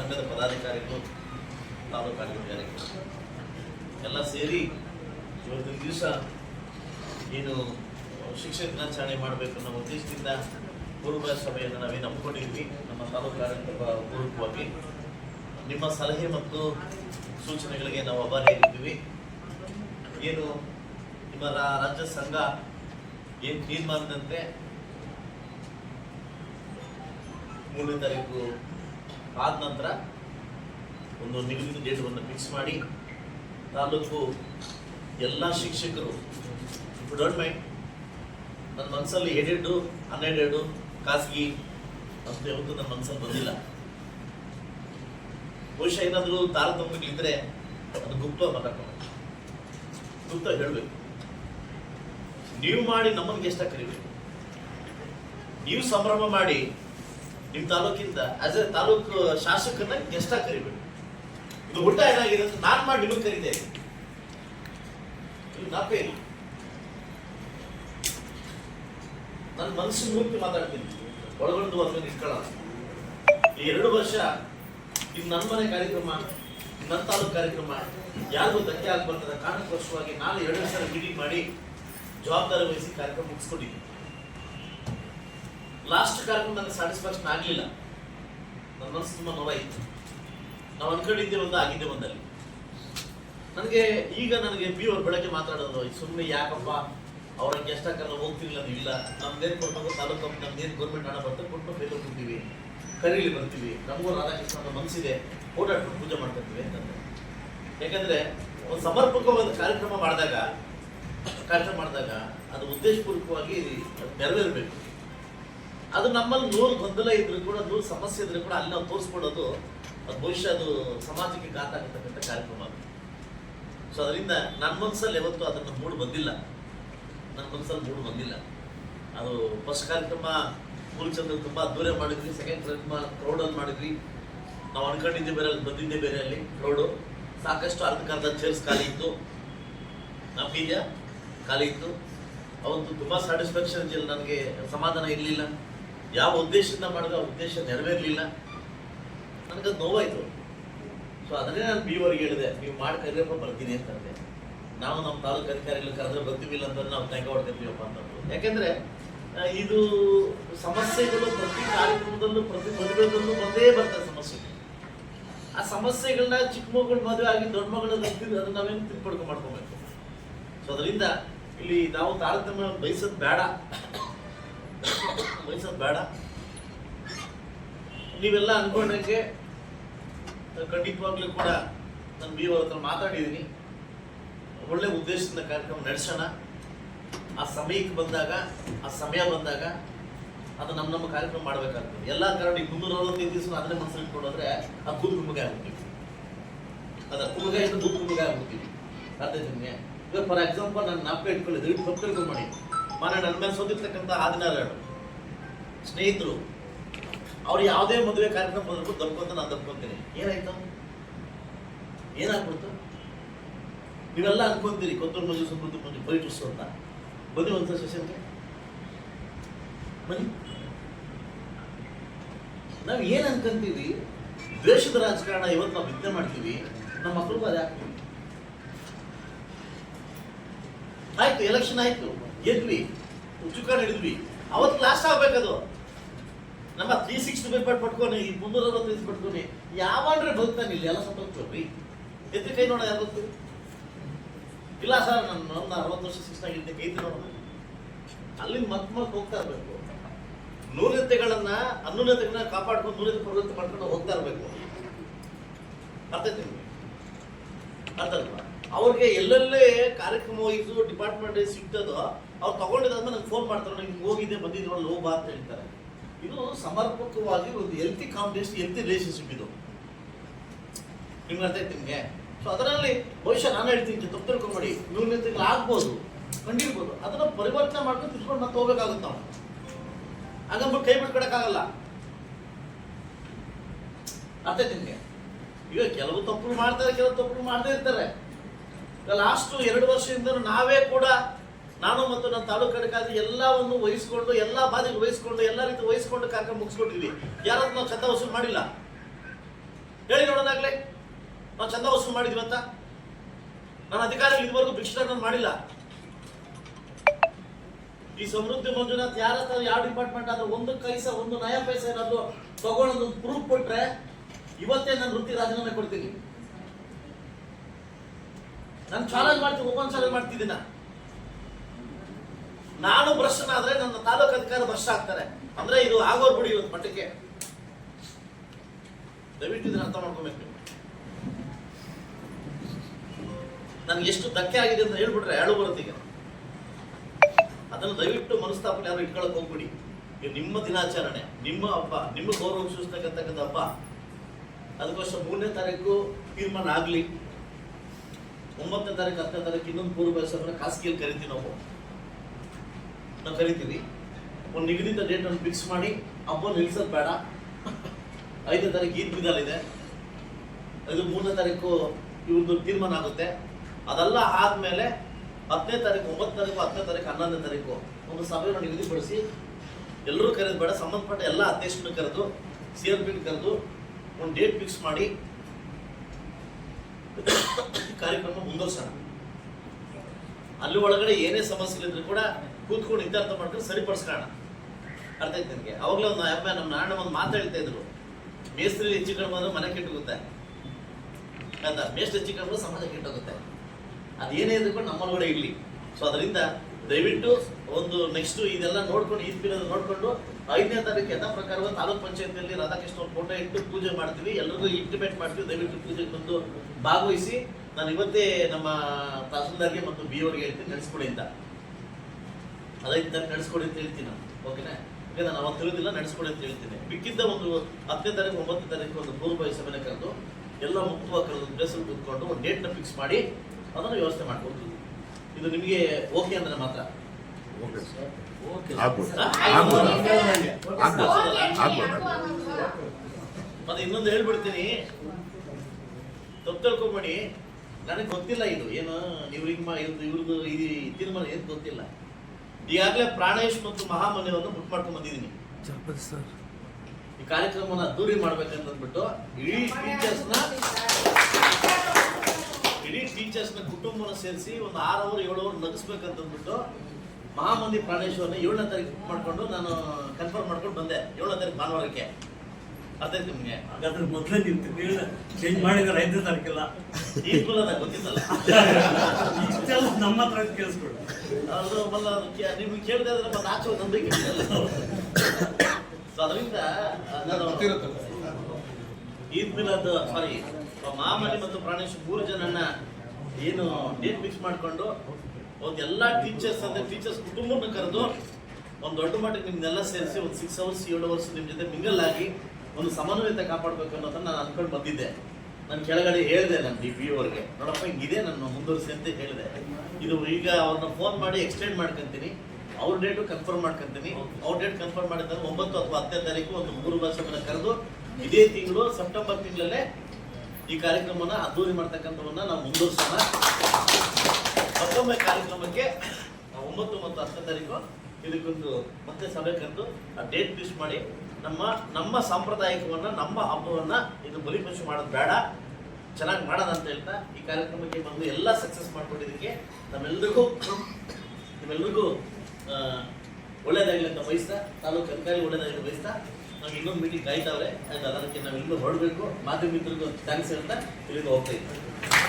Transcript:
ಸಂಘದ ಪದಾಧಿಕಾರಿಗಳು ತಾಲೂಕು ಅಧಿಕಾರಿಗಳು ಎಲ್ಲ ಸೇರಿ ಇವತ್ತಿನ ದಿವಸ ಏನು ಶಿಕ್ಷಕ ದಿನಾಚರಣೆ ಮಾಡಬೇಕು ಅನ್ನೋ ಉದ್ದೇಶದಿಂದ ಪೂರ್ವ ಸಭೆಯನ್ನು ನಾವೇನು ಹಮ್ಮಿಕೊಂಡಿದ್ವಿ ನಮ್ಮ ತಾಲೂಕು ಆಡಳಿತ ಪೂರ್ವಕವಾಗಿ ನಿಮ್ಮ ಸಲಹೆ ಮತ್ತು ಸೂಚನೆಗಳಿಗೆ ನಾವು ಅಭಾರಿಯಾಗಿದ್ದೀವಿ ಏನು ನಿಮ್ಮ ರಾಜ್ಯ ಸಂಘ ಏನು ತೀರ್ಮಾನದಂತೆ ಮೂರನೇ ತಾರೀಕು ಆದ ನಂತರ ಒಂದು ನಿಗದಿತ ಡೇಟವನ್ನು ಫಿಕ್ಸ್ ಮಾಡಿ ತಾಲೂಕು ಎಲ್ಲ ಶಿಕ್ಷಕರು ಡೋಂಟ್ ಮೈಂಡ್ ನನ್ನ ಮನಸ್ಸಲ್ಲಿ ಎರಡೆರಡು ಹನ್ನೆರಡೆರಡು ಖಾಸಗಿ ಅಂತ ಯಾವತ್ತೂ ನನ್ನ ಮನಸ್ಸಲ್ಲಿ ಬಂದಿಲ್ಲ. ಬಹುಶಃ ಏನಾದರೂ ತಾರತಮ್ಯಗಳಿದ್ರೆ ಅದು ಗುಪ್ತ ಮಾತಾಡ್ಕೊಂಡು ಗುಪ್ತ ಹೇಳಬೇಕು. ನೀವು ಮಾಡಿ ನಮ್ಮನ್ಗೆ ಎಷ್ಟ ಕರಿಬೇಕು? ನೀವು ಸಂಭ್ರಮ ಮಾಡಿ ನಿಮ್ಮ ತಾಲೂಕಿಂದ ಆಸ್ ಎ ತಾಲೂಕು ಶಾಸಕನ ಗೆಸ್ಟ್ ಆಗಿ ಕರಿಬೇಕು ಇದು ಊಟ ಏನಾಗಿದೆ ಅಂತ ನಾನು ಮಾಡಿ ನಿಮಗೆ ಕರೀತೇನೆ. ನಾಪೇ ಇಲ್ಲ. ನನ್ನ ಮನಸ್ಸಿನ ಮೂರ್ತಿ ಮಾತಾಡ್ತೀನಿ. ಒಳಗೊಂಡು ಅದನ್ನ ನಿಟ್ಕೊಳ್ಳಲ್ಲ ಈ ಎರಡು ವರ್ಷ ಇದು ನನ್ನ ಮನೆ ಕಾರ್ಯಕ್ರಮ ನನ್ನ ತಾಲೂಕು ಕಾರ್ಯಕ್ರಮ. ಯಾರಿಗೂ ಧಕ್ಕೆ ಆಗ್ಬಾರ್ದ ಕಾರಣಕ್ಕೋಸ್ಕರವಾಗಿ ನಾನು ಎರಡು ಸಲ ಮೀಟಿಂಗ್ ಮಾಡಿ ಜವಾಬ್ದಾರಿ ವಹಿಸಿ ಕಾರ್ಯಕ್ರಮ ಮುಗಿಸ್ಕೊಂಡಿದ್ದೀನಿ. ಲಾಸ್ಟ್ ಕಾರ್ಯಕ್ರಮ ನನಗೆ ಸ್ಯಾಟಿಸ್ಫ್ಯಾಕ್ಷನ್ ಆಗಲಿಲ್ಲ. ನನ್ನ ಮನಸ್ಸು ತುಂಬ ನೋವಾಯಿತು. ನಾವು ಅನ್ಕೊಂಡಿದ್ದೆ ಒಂದು ಆಗಿದ್ದೆ ಒಂದಲ್ಲಿ. ನನಗೆ ಈಗ ನನಗೆ ಬಿ ಅವ್ರ ಬೆಳಗ್ಗೆ ಮಾತಾಡೋದು ಸುಮ್ಮನೆ ಯಾಕಪ್ಪ, ಅವ್ರ ಗೆಸ್ಟ್ ಹಾಕಲ್ಲ, ಹೋಗ್ತಿರ್ಲಿಲ್ಲ ಇಲ್ಲ. ನಮ್ದೇನು ಕೊಟ್ಟು ತಾಲೂಕು ನಮ್ದೇನು ಗೌರ್ಮೆಂಟ್ ಹಣ ಬರ್ತದೆ ಕೊಟ್ಟು ಬೇಗ ಕೊಡ್ತೀವಿ ಕರೀಲಿ ಬರ್ತೀವಿ. ನಮಗೂ ರಾಧಾಕೃಷ್ಣ ಅಂತ ಮನಸ್ಸಿದೆ ಓಡಾಡ್ಕೊಂಡು ಪೂಜೆ ಮಾಡ್ಕೊತೀವಿ ಅಂತಂದ್ರೆ ಯಾಕಂದ್ರೆ ಒಂದು ಸಮರ್ಪಕವಾದ ಕಾರ್ಯಕ್ರಮ ಮಾಡಿದಾಗ ಕಾರ್ಯಕ್ರಮ ಮಾಡಿದಾಗ ಅದು ಉದ್ದೇಶಪೂರ್ವಕವಾಗಿ ನೆರವೇರಬೇಕು. ಅದು ನಮ್ಮಲ್ಲಿ ನೂರು ಗೊಂದಲ ಇದ್ರು ಕೂಡ ನೂರು ಸಮಸ್ಯೆ ಇದ್ರು ಕೂಡ ಅಲ್ಲಿ ನಾವು ತೋರಿಸ್ಕೊಡೋದು, ಅದು ಬಹುಶಃ ಅದು ಸಮಾಜಕ್ಕೆ ಘಾತ ಆಗಿರ್ತಕ್ಕಂಥ ಕಾರ್ಯಕ್ರಮ ಅದು. ಸೊ ಅದರಿಂದ ನನ್ನ ಮನಸ್ಸಲ್ಲಿ ಯಾವತ್ತೂ ಅದನ್ನು ಮೂಡ್ ಬಂದಿಲ್ಲ. ನನ್ನ ಮನಸ್ಸಲ್ಲಿ ಮೂಡ್ ಬಂದಿಲ್ಲ. ಅದು ಫಸ್ಟ್ ಕಾರ್ಯಕ್ರಮ, ಮೂಲಚಂದ್ರ ತುಂಬ ಅದ್ದೂರಿ ಮಾಡಿದ್ವಿ. ಸೆಕೆಂಡ್ ಕಾರ್ಯಕ್ರಮ ಕ್ರೌಡಲ್ಲಿ ಮಾಡಿದ್ವಿ. ನಾವು ಅನ್ಕೊಂಡಿದ್ದೆ ಬೇರೆ ಅಲ್ಲಿ, ಬಂದಿದ್ದೆ ಬೇರೆ ಅಲ್ಲಿ ಕ್ರೌಡು ಸಾಕಷ್ಟು ಅರ್ಧಕ್ಕರ್ಧ ಚೇರ್ಸ್ ಖಾಲಿ ಇತ್ತು. ನಮ್ಮೀಜ ಖಾಲಿ ಇತ್ತು. ಅವತ್ತು ತುಂಬ ಸ್ಯಾಟಿಸ್ಫ್ಯಾಕ್ಷನ್ ನನಗೆ ಸಮಾಧಾನ ಇರಲಿಲ್ಲ. ಯಾವ ಉದ್ದೇಶದಿಂದ ಮಾಡಿದ್ರೆ ಆ ಉದ್ದೇಶ ನೆರವೇರಲಿಲ್ಲ. ನನಗದು ನೋವಾಯ್ತು. ಸೊ ಅದನ್ನೇ ನಾನು ಬಿ ಅವ್ರಿಗೆ ಹೇಳಿದೆ, ನೀವು ಮಾಡಿ ಕರೆಯಪ್ಪ, ಬರ್ತೀನಿ ಅಂತಂದೆ. ನಾವು ನಮ್ಮ ತಾಲೂಕು ಅಧಿಕಾರಿಗಳು ಕರೆದ್ರೆ ಬರ್ತೀವಿಲ್ಲ ಅಂತ ನಾವು ತೆಂಗ ಹೊಡ್ಕೊತೀವಪ್ಪ ಅಂತಂದ್ರು. ಯಾಕೆಂದ್ರೆ ಇದು ಸಮಸ್ಯೆಗಳು ಪ್ರತಿ ಕಾರ್ಯಕ್ರಮದಲ್ಲೂ, ಪ್ರತಿ ಮದುವೆದಲ್ಲೂ ಬಂದೇ ಬರ್ತದೆ ಸಮಸ್ಯೆ. ಆ ಸಮಸ್ಯೆಗಳನ್ನ ಚಿಕ್ಕ ಮಗಳು ಮದುವೆ ಆಗಿ ದೊಡ್ಡ ಮಗಳು ಅದನ್ನ ನಾವೇನು ತಿಳ್ಕೊಳ್ಕೊ ಮಾಡ್ಕೋಬೇಕು? ಸೊ ಅದರಿಂದ ಇಲ್ಲಿ ನಾವು ತಾರತಮ್ಯ ಬಯಸೋದು ಬೇಡ. ಬಯಸೋದು ಬೇಡ. ನೀವೆಲ್ಲ ಅನ್ಕೊಂಡಂಗೆ ಖಂಡಿತವಾಗ್ಲೂ ಕೂಡ ನಾನು ಬಿ ಅವ್ರ ಹತ್ರ ಮಾತಾಡಿದ್ದೀನಿ ಒಳ್ಳೆ ಉದ್ದೇಶದಿಂದ ಕಾರ್ಯಕ್ರಮ ನಡೆಸೋಣ. ಆ ಸಮಯಕ್ಕೆ ಬಂದಾಗ, ಆ ಸಮಯ ಬಂದಾಗ ಅದು ನಮ್ಮ ನಮ್ಮ ಕಾರ್ಯಕ್ರಮ ಮಾಡಬೇಕಾಗ್ತದೆ. ಎಲ್ಲ ಕಾರಣ ಮುನ್ನೂರ ಅರವತ್ತೈದು ದಿವಸ ಅದನ್ನೇ ಮನಸ್ಸಲ್ಲಿ ಇಟ್ಕೊಂಡ್ರೆ ಆ ಕೂಲ್ ಕುಂಬಗೆ ಆಗ್ಬಿಡ್ತೀವಿ. ಅದ ಕುಂಬಗೆ ಇದ್ದು ದೂದ್ ಕುಂಬಗೆ ಅರ್ಥ ನಿಮಗೆ ಇವಾಗ ಫಾರ್ ಎಕ್ಸಾಂಪಲ್ ನಾನು ಇಟ್ಕೊಳ್ಳಿ ದಯವಿಟ್ಟು ತಪ್ಪು ಇಟ್ಕೊಂಡು ಮಾಡಿ. ಮನೆ ನನ್ನ ಮೇಲೆ ಸೋತಿರ್ತಕ್ಕಂಥ ಹದಿನಾರು ಸ್ನೇಹಿತರು, ಅವ್ರು ಯಾವುದೇ ಮದುವೆ ಕಾರ್ಯಕ್ರಮ ಬಂದ್ರು ದಪ್ಕೊಂತ ನಾನು ದಪ್ಕೊಂತೀನಿ ಏನಾಯ್ತು? ಏನಾಗ್ಬಿಡ್ತು? ನೀವೆಲ್ಲ ಅನ್ಕೊಂತೀರಿ, ಕೊತ್ತೂರು ಮದುವೆ ಸಮೃದ್ಧಿ ಮದುವೆ ಪರಿಟಿಸು ಅಂತ. ಬನ್ನಿ ಒಂದ್ಸಲ ಸೆಷನ್ಗೆ ಬನ್ನಿ. ನಾವು ಏನು ಅನ್ಕೊಂತೀವಿ? ದ್ವೇಷದ ರಾಜಕಾರಣ ಇವತ್ತು ನಾವು ವಿದ್ಯೆ ಮಾಡ್ತೀವಿ. ನಮ್ಮ ಮಕ್ಕಳಿಗೂ ಅದೇ ಆಗ್ತೀವಿ ಆಯ್ತು ಎಲೆಕ್ಷನ್ ಆಯ್ತು. ಗೆದ್ವಿ ಉಚುಕ ಹಿಡಿದ್ವಿ. ಅವತ್ತು ಲಾಸ್ಟ್ ಆಗ್ಬೇಕದು. ನಮ್ಮ ತ್ರೀ ಸಿಕ್ಸ್ಟಿ ಪೇಪರ್ ಪಟ್ಕೊಂಡು ಈ ಮುನ್ನೂರ ಅರವತ್ತೈದು ಪಟ್ಕೊಂಡು ಯಾವಾಗ್ರೆ ಬದುಕ್ತಾನೆ ಇಲ್ಲಿ ಎಲ್ಲ ಸತ್ತೋಗ್ತೀವಿ ಎದ್ದು ಕೈ ನೋಡ ಯಾರು ಇಲ್ಲ ಸರ್ ನನ್ನ ನನ್ನ ಅರವತ್ತು ವರ್ಷ ಸಿಕ್ಸ್ನಾಗ ಇದ್ದೆ ಕೈ ನೋಡೋಣ ಅಲ್ಲಿಂದ ಮತ್ ಮತ್ತೆ ಹೋಗ್ತಾ ಇರಬೇಕು. ನ್ಯೂನತೆಗಳನ್ನ ಅನ್ಯೂನತೆಗಳನ್ನ ಕಾಪಾಡ್ಕೊಂಡು ನ್ಯೂನತೆ ಪ್ರವೃತ್ತಿ ಮಾಡ್ಕೊಂಡು ಹೋಗ್ತಾ ಇರಬೇಕು. ಅರ್ಥ ನಿಮ್ಗೆ? ಅವ್ರಿಗೆ ಎಲ್ಲೆಲ್ಲೇ ಕಾರ್ಯಕ್ರಮ ಹೋಗಿದ್ದು ಡಿಪಾರ್ಟ್ಮೆಂಟ್ ಸಿಗ್ತದೋ ಅವ್ರು ತಗೊಂಡಿದ್ದಾದ್ಮೇಲೆ ನಂಗೆ ಫೋನ್ ಮಾಡ್ತಾರೆ ನಿಮ್ಗೆ ಹೋಗಿದೆ, ಬಂದಿದ್ರು ಲೋ ಬಾ ಅಂತ ಹೇಳ್ತಾರೆ. ಇದು ಸಮರ್ಪಕವಾಗಿ ಒಂದು ಹೆಲ್ತಿ ಕಾಂಬಿನೇಷನ್ ಹೆಲ್ತಿ ರಿಲೇಶನ್ಶಿಪ್ ಇದು. ನಿಮ್ಗೆ ಅರ್ಥ ಆಯ್ತು ನಿಮಗೆ? ಸೊ ಅದರಲ್ಲಿ ಬಹುಶಃ ನಾನು ಹೇಳ್ತೀನಿ ತಪ್ಪು ತಿಳ್ಕೊಂಬೇಡಿ. ನ್ಯೂನತೆಗಳು ಆಗ್ಬೋದು, ಕಂಡಿರ್ಬೋದು. ಅದನ್ನ ಪರಿವರ್ತನೆ ಮಾಡ್ಕೊಂಡು ತಿಳ್ಕೊಂಡು ಮತ್ತೆ ಹೋಗ್ಬೇಕಾಗುತ್ತೆ ನಾವು ಹಾಗಂದ್ರೆ ಕೈ ಬಿಟ್ಕೊಡಕ್ಕಾಗಲ್ಲ ಅರ್ಥ ನಿಮಗೆ? ಈಗ ಕೆಲವು ತಪ್ಪು ಮಾಡ್ತಾರೆ, ಕೆಲವು ತಪ್ಪು ಮಾಡದೇ ಇರ್ತಾರೆ. ಲಾಸ್ಟ್ ಎರಡು ವರ್ಷದಿಂದ ನಾವೇ ಕೂಡ ನಾನು ಮತ್ತು ನನ್ನ ತಾಲೂಕು ಅಧಿಕಾರಿ ಎಲ್ಲವನ್ನು ವಹಿಸಿಕೊಂಡು, ಎಲ್ಲ ಬಾಧೆಗೆ ವಹಿಸಿಕೊಂಡು, ಎಲ್ಲ ರೀತಿ ವಹಿಸಿಕೊಂಡು ಕಾರ್ಯಕ್ರಮ ಮುಗಿಸ್ಕೊಂಡಿದ್ವಿ ಯಾರಾದ್ರೂ ನಾವು ಚಂದ ವಸೂಲು ಮಾಡಿಲ್ಲ. ಹೇಳಿ ನೋಡೋದಾಗ್ಲೇ ನಾವು ಚಂದ ವಸೂಲು ಮಾಡಿದ್ವಿ ಅಂತ. ನನ್ನ ಅಧಿಕಾರಿಗಳು ಇದುವರೆಗೂ ಭಿಕ್ಷಣ ಮಾಡಿಲ್ಲ. ಈ ಸಮೃದ್ಧಿ ಮಂಜುನಾಥ್ ಯಾರ ಯಾವ ಡಿಪಾರ್ಟ್ಮೆಂಟ್ ಆದ್ರೆ ಒಂದು ಕೈಸ, ಒಂದು ನಯ ಪೈಸ ಏನಾದ್ರು ತಗೊಳ್ಳೋದು ಪ್ರೂಫ್ ಕೊಟ್ರೆ ಇವತ್ತೇ ನಾನು ವೃತ್ತಿ ರಾಜೀನಾಮೆ ಕೊಡ್ತೀನಿ. ನಾನು ಚಾಲೆಂಜ್ ಮಾಡ್ತೀನಿ ಓಪನ್ ಚಾಲೆಂಜ್ ಮಾಡ್ತಿದ್ದೀನ ನಾನು ಭ್ರಷ್ಟನಾದ್ರೆ ನನ್ನ ತಾಲೂಕು ಅಧಿಕಾರ ಭ್ರಷ್ಟ ಆಗ್ತಾರೆ ಅಂದ್ರೆ ಇದು ಆಗೋರ್ ಬಿಡಿ ಒಂದು ಮಟ್ಟಕ್ಕೆ ದಯವಿಟ್ಟು ಇದನ್ನ ಅರ್ಥ ಮಾಡ್ಕೊಬೇಕು. ನೀವು ನನ್ಗೆ ಎಷ್ಟು ಧಕ್ಕೆ ಆಗಿದೆ ಅಂತ ಹೇಳ್ಬಿಟ್ರೆ ಅಳು ಬರುತ್ತೆ ಅದನ್ನು ದಯವಿಟ್ಟು ಮನಸ್ತಾಪನೆ ಯಾರು ಇಟ್ಕೊಳಕ್ ಹೋಗ್ಬಿಡಿ. ಇದು ನಿಮ್ಮ ದಿನಾಚರಣೆ, ನಿಮ್ಮ ಹಬ್ಬ, ನಿಮ್ಮ ಗೌರವ ಸೂಚಿಸ್ತಕ್ಕಂಥ ಹಬ್ಬ. ಅದಕ್ಕೋಸ್ಕರ ಮೂರನೇ ತಾರೀಕು ತೀರ್ಮಾನ ಆಗ್ಲಿ. ಒಂಬತ್ತನೇ ತಾರೀಕು, ಹತ್ತನೇ ತಾರೀಕು ಇನ್ನೊಂದು ಪೂರ್ವ ಬಯಸೋದ್ರೆ ಖಾಸಗಿಯಲ್ಲಿ ಕರಿತೀವಿ ನಾವು. ನಾವು ಕರಿತೀವಿ. ಒಂದು ನಿಗದಿತ ಡೇಟ್ ಅನ್ನು ಫಿಕ್ಸ್ ಮಾಡಿ ಹಬ್ಬ ನಿಲ್ಸೋದು ಬೇಡ. ಐದನೇ ತಾರೀಕು ಈದ್ ಬಿದಲ್ ಇದೆ. ಅದು ಮೂರನೇ ತಾರೀಕು ಇವ್ರದ್ದು ತೀರ್ಮಾನ ಆಗುತ್ತೆ. ಅದೆಲ್ಲ ಆದ್ಮೇಲೆ ಹತ್ತನೇ ತಾರೀಕು ಒಂಬತ್ತು ತಾರೀಕು, ಹತ್ತನೇ ತಾರೀಕು, ಹನ್ನೊಂದನೇ ತಾರೀಕು ಒಂದು ಸಭೆಯನ್ನು ನಿಗದಿಪಡಿಸಿ ಎಲ್ಲರೂ ಕರೆದು ಬೇಡ. ಸಂಬಂಧಪಟ್ಟ ಎಲ್ಲ ಅಧ್ಯಕ್ಷರನ್ನು ಕರೆದು ಸಿ ಎಲ್ ಪಿ ಕರೆದು, ಒಂದು ಡೇಟ್ ಫಿಕ್ಸ್ ಮಾಡಿ ಕಾರ್ಯಕ್ರಮ ಮುಂದುವರ್ಸೋಣ. ಅಲ್ಲಿ ಒಳಗಡೆ ಏನೇ ಸಮಸ್ಯೆಗಳಿದ್ರು ಕೂಡ ಕೂತ್ಕೊಂಡು ಇತ್ಯರ್ಥ ಮಾಡ್ಕೊಂಡು ಸರಿಪಡಿಸ್ಕೋಣ ಅರ್ಥ ಆಯ್ತು ನನಗೆ ಅವಾಗಲೇ ಒಂದು ಅಮ್ಮ ನಮ್ಮ ನಾರಾಯಣ ಒಂದು ಮಾತು ಹೇಳ್ತಾ ಇದ್ರು. ಮೇಸ್ತ್ರಿ ಹೆಚ್ಚು ಕಡಿಮೆ ಬಂದ್ರೆ ಮನೆ ಕೆಟ್ಟೋಗುತ್ತೆ. ಅಂತ ಮೇಸ್ಟ್ ಹೆಚ್ಚು ಸಮಾಜ ಕೆಟ್ಟೋಗುತ್ತೆ. ಅದೇನೇ ಇದ್ರು ಕೂಡ ನಮ್ಮೊಳಗಡೆ ಇರಲಿ. ಸೊ ಅದರಿಂದ ದಯವಿಟ್ಟು ಒಂದು ನೆಕ್ಸ್ಟ್ ಇದೆಲ್ಲ ನೋಡ್ಕೊಂಡು, ಈ ಪಿರಿಯಡ್ ನೋಡ್ಕೊಂಡು ಐದನೇ ತಾರೀಕು ಯಥಾ ಪ್ರಕಾರ ತಾಲೂಕ್ ಪಂಚಾಯತಿಯಲ್ಲಿ ರಾಧಾಕೃಷ್ಣ ಫೋಟೋ ಇಟ್ಟು ಪೂಜೆ ಮಾಡ್ತೀವಿ. ಎಲ್ಲರಿಗೂ ಇಂಟಿಮೇಟ್ ಮಾಡ್ತೀವಿ. ದಯವಿಟ್ಟು ಪೂಜೆಗೆ ಬಂದು ಭಾಗವಹಿಸಿ. ನಾನು ಇವತ್ತೇ ನಮ್ಮ ತಹಸೀಲ್ದಾರ್ಗೆ ಮತ್ತು ಬಿ ಅವ್ರಿಗೆ ಹೇಳ್ತೀನಿ, ನಡೆಸ್ಕೊಡಿ ಅಂತ. ಅದೈದು ತಾರೀಕು ನಡೆಸ್ಕೊಡಿ ಅಂತ ಹೇಳ್ತೀನಿ ನಾನು. ಓಕೆನಾ ಈಗ ನಾನು ಅವತ್ತು ತಿಳಿದಿಲ್ಲ ನಡೆಸ್ಕೊಡಿ ಅಂತ ಹೇಳ್ತೀನಿ. ಬಿಕ್ಕಿದ್ದ ಒಂದು ಹತ್ತನೇ ತಾರೀಕು, ಒಂಬತ್ತನೇ ತಾರೀಕು ಒಂದು ಪೂರ್ವ ಸಭೆನ ಕರೆದು ಎಲ್ಲ ಮುಕ್ತವಾಗಿ ಕರೆದು ಪ್ಲೇಸಲ್ಲಿ ಕೂತ್ಕೊಂಡು ಒಂದು ಡೇಟ್ನ ಫಿಕ್ಸ್ ಮಾಡಿ ಅದನ್ನು ವ್ಯವಸ್ಥೆ ಮಾಡ್ಕೊಡ್ತೀವಿ ಇದು ನಿಮಗೆ ಓಕೆ ಅಂದ್ರೆ ಮಾತ್ರ. ಸರ್. ಮತ್ತೆ ಇನ್ನೊಂದು ಹೇಳ್ಬಿಡ್ತೀನಿ. ತಪ್ಪು ತಿಳ್ಕೊಬೇಡಿ. ನನಗೆ ಗೊತ್ತಿಲ್ಲ ಇದು. ಏನು ನೀವು ಇವ್ರದ್ದು ಇವ್ರದ್ದು ಇದು ತೀರ್ಮಾನ ಏನು ಗೊತ್ತಿಲ್ಲ. ಈಗಾಗಲೇ ಪ್ರಾಣೇಶ್ ಮತ್ತು ಮಹಾಮನ್ಯವನ್ನು ಬುಕ್ ಮಾಡ್ಕೊಂಡು ಬಂದಿದ್ದೀನಿ. ಈ ಕಾರ್ಯಕ್ರಮವನ್ನು ಅದ್ದೂರಿ ಮಾಡ್ಬೇಕಂತಂದ್ಬಿಟ್ಟು ಇಡೀ ಟೀಚರ್ಸ್ನ ಇಡೀ ಟೀಚರ್ಸ್ನ ಕುಟುಂಬನ ಸೇರಿಸಿ ಒಂದು ಆರು ಅವರ್ ಏಳು ಅವರ್ ನಗಿಸ್ಬೇಕಂತಂದ್ಬಿಟ್ಟು ಮಹಾಮಂದಿ ಪ್ರಾಣೇಶ್ವರನ ಏಳನೇ ತಾರೀಕು ಬುಕ್ ಮಾಡ್ಕೊಂಡು ನಾನು ಕನ್ಫರ್ಮ್ ಮಾಡ್ಕೊಂಡು ಬಂದೆ. ಏಳನೇ ತಾರೀಕು ಭಾನುವಾರಕ್ಕೆ. ಅರ್ಥ ಆಯ್ತು ನಿಮಗೆ. ಹಾಗಾದ್ರೆ ಮೊದಲೇ ನೀವು ಚೇಂಜ್ ಮಾಡಿದ್ರೆ ಐದನೇ ತಾರೀಕಿಲ್ಲ. ಈ ಕುಲ ನಂಗೆ ಗೊತ್ತಿತ್ತಲ್ಲ. ಇಷ್ಟೆಲ್ಲ ನಮ್ಮ ಹತ್ರ ಕೇಳಿಸ್ಕೊಡು. ಅದು ಮಲ್ಲ ನಿಮ್ಗೆ ಕೇಳಿದೆ ಅಂದ್ರೆ ಮತ್ತೆ ಆಚೆ ಒಂದು ನಂಬಿಕೆ ಸೊ ಅದರಿಂದ ನಾನು ಈದ್ ಮಿಲಾದ್ ಸಾರಿ ಮಾಮನಿ ಮತ್ತು ಪ್ರಾಣೇಶ್ ಮೂರು ಜನನ್ನ ಏನು ಡೇಟ್ ಫಿಕ್ಸ್ ಮಾಡಿಕೊಂಡು ಒಂದು ಎಲ್ಲ ಟೀಚರ್ಸ್ ಅಂದ್ರೆ ಟೀಚರ್ಸ್ ಕುಟುಂಬನ ಕರೆದು ಒಂದು ದೊಡ್ಡ ಮಟ್ಟಕ್ಕೆ ನಿಮ್ಮನ್ನೆಲ್ಲ ಸೇರಿಸಿ ಒಂದು ಸಿಕ್ಸ್ ಅವರ್ಸ್ ಏಳು ಅವರ್ಸ್ ನಿಮ್ಮ ಜೊತೆ ಮಿಂಗಲ್ ಆಗಿ ಒಂದು ಸಮನ್ವಯತೆ ಕಾಪಾಡಬೇಕು ಅನ್ನೋದನ್ನ ನಾನು ಅಂದ್ಕೊಂಡು ಬಂದಿದ್ದೆ. ನಾನು ಕೆಳಗಡೆ ಹೇಳಿದೆ ನನ್ನ ಡಿ ಪಿ ಅವ್ರಿಗೆ, ನೋಡಪ್ಪ, ಹಿಂಗಿದೆ ನಾನು ಮುಂದುವರಿಸಿ ಅಂತ ಹೇಳಿದೆ. ಇದು ಈಗ ಅವ್ರನ್ನ ಫೋನ್ ಮಾಡಿ ಎಕ್ಸ್ಟೆಂಡ್ ಮಾಡ್ಕೊಂತೀನಿ. ಅವ್ರ ಡೇಟು ಕನ್ಫರ್ಮ್ ಮಾಡ್ಕೊಂತೀನಿ. ಅವ್ರ ಡೇಟ್ ಕನ್ಫರ್ಮ್ ಮಾಡಿದ್ರೆ ಒಂಬತ್ತು ಅಥವಾ ಹತ್ತನೇ ತಾರೀಕು ಒಂದು ಮೂರು ವರ್ಷಗಳನ್ನ ಕರೆದು ಇದೇ ತಿಂಗಳು ಸೆಪ್ಟೆಂಬರ್ ತಿಂಗಳಲ್ಲೇ ಈ ಕಾರ್ಯಕ್ರಮನ ಅದ್ದೂರಿ ಮಾಡ್ತಕ್ಕಂಥವನ್ನ ನಾವು ಮುಂದುವರಿಸೋಣ. ಮತ್ತೊಮ್ಮೆ ಕಾರ್ಯಕ್ರಮಕ್ಕೆ ಒಂಬತ್ತು ಮತ್ತು ಹತ್ತು ತಾರೀಕು ಇದಕ್ಕೊಂದು ಮತ್ತೆ ಸಭೆ ಕರೆದು ಆ ಡೇಟ್ ಫಿಕ್ಸ್ ಮಾಡಿ ನಮ್ಮ ನಮ್ಮ ಸಾಂಪ್ರದಾಯಿಕವನ್ನ ನಮ್ಮ ಹಬ್ಬವನ್ನ ಇದು ಬಲಿಪಶು ಮಾಡೋದು ಬೇಡ ಚೆನ್ನಾಗಿ ಮಾಡೋಣ ಅಂತ ಹೇಳ್ತಾ ಈ ಕಾರ್ಯಕ್ರಮಕ್ಕೆ ಬಂದು ಎಲ್ಲ ಸಕ್ಸಸ್ ಮಾಡ್ಕೊಂಡಿದ್ದಕ್ಕೆ ನಮ್ಮೆಲ್ಲರಿಗೂ ನಿಮ್ಮೆಲ್ಲರಿಗೂ ಆ, ಒಳ್ಳೇದಾಗಲಿ ಅಂತ ಬಯಸ್ತಾ ತಾಲೂಕು ಅಧಿಕಾರಿ ಒಳ್ಳೇದಾಗಲಿ ಬಯಸ್ತಾ ನಾವು ಇನ್ನೊಂದು ಮೀಟಿಂಗ್ ಕಾಯ್ತಾವ್ರೆ ಅದಕ್ಕೆ ಇನ್ನೂ ಹೊರಡಬೇಕು. ಮಾಧ್ಯಮ ಮಿತ್ರರಿಗೂ ಥ್ಯಾಂಕ್ಸ್ ಹೇಳ್ತಾ ಇಲ್ಲಿಗೆ ಹೋಗ್ತಾ ಇದ್ದೀವಿ